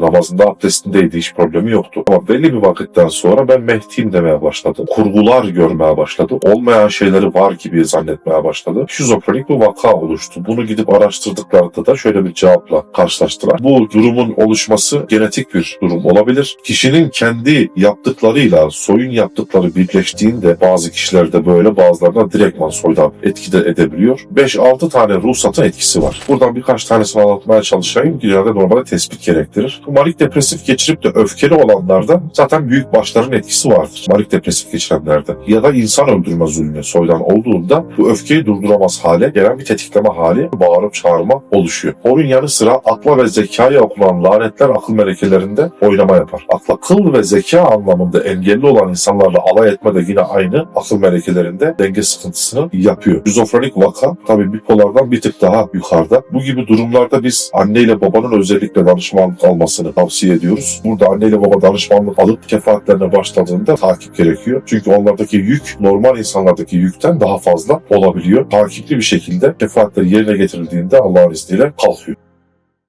Namazında abdestindeydi. Hiç problemi yoktu. Ama belli bir vakitten sonra ben Mehdi'yim demeye başladı. Kurgular görmeye başladı. Olmayan şeyleri var gibi zannetmeye başladı. Şizofrenik bir vaka oluştu. Bunu gidip araştırdıklarında da şöyle bir cevapla karşılaştılar. Bu durumun oluşması genetik bir durum olabilir. Kişinin kendi yaptıklarıyla soyun yaptıkları birleştiğinde bazı kişilerde böyle bazılarında direktman soydan etkide edebiliyor. 5-6 tane ruhsatın etkisi var. Buradan birkaç tanesini anlatmaya çalışayım. Genelde normalde tespit gerektirir. Manik depresif geçirip de öfkeli olanlarda zaten büyük başların etkisi vardır. Manik depresif geçirenlerde. Ya da insan öldürme zulmü soydan olduğunda bu öfkeyi durduramaz hale gelen bir tetikleme hali bağırıp çağırma oluşuyor. Onun yanı sıra akla ve zekaya okunan lanetler akıl melekelerinde oynama yapar. Akla kıl ve zeka anlamında engelli olan insanlarla alay etme de yine aynı akıl melekelerinde denge sıkıntısını yapıyor. Şizofrenik vaka tabii bipolardan bir tık daha yukarıda. Bu gibi durumlarda biz anneyle babanın özellikle danışmanlık almasını tavsiye ediyoruz. Burada anneyle baba danışmanlık alıp kefaatlerine başladığında takip gerekiyor. Çünkü onlardaki yük normal insanlardaki yükten daha fazla olabiliyor. Takipli bir şekilde kefaatleri yerine getirildiğinde Allah'ın izniyle kalkıyor.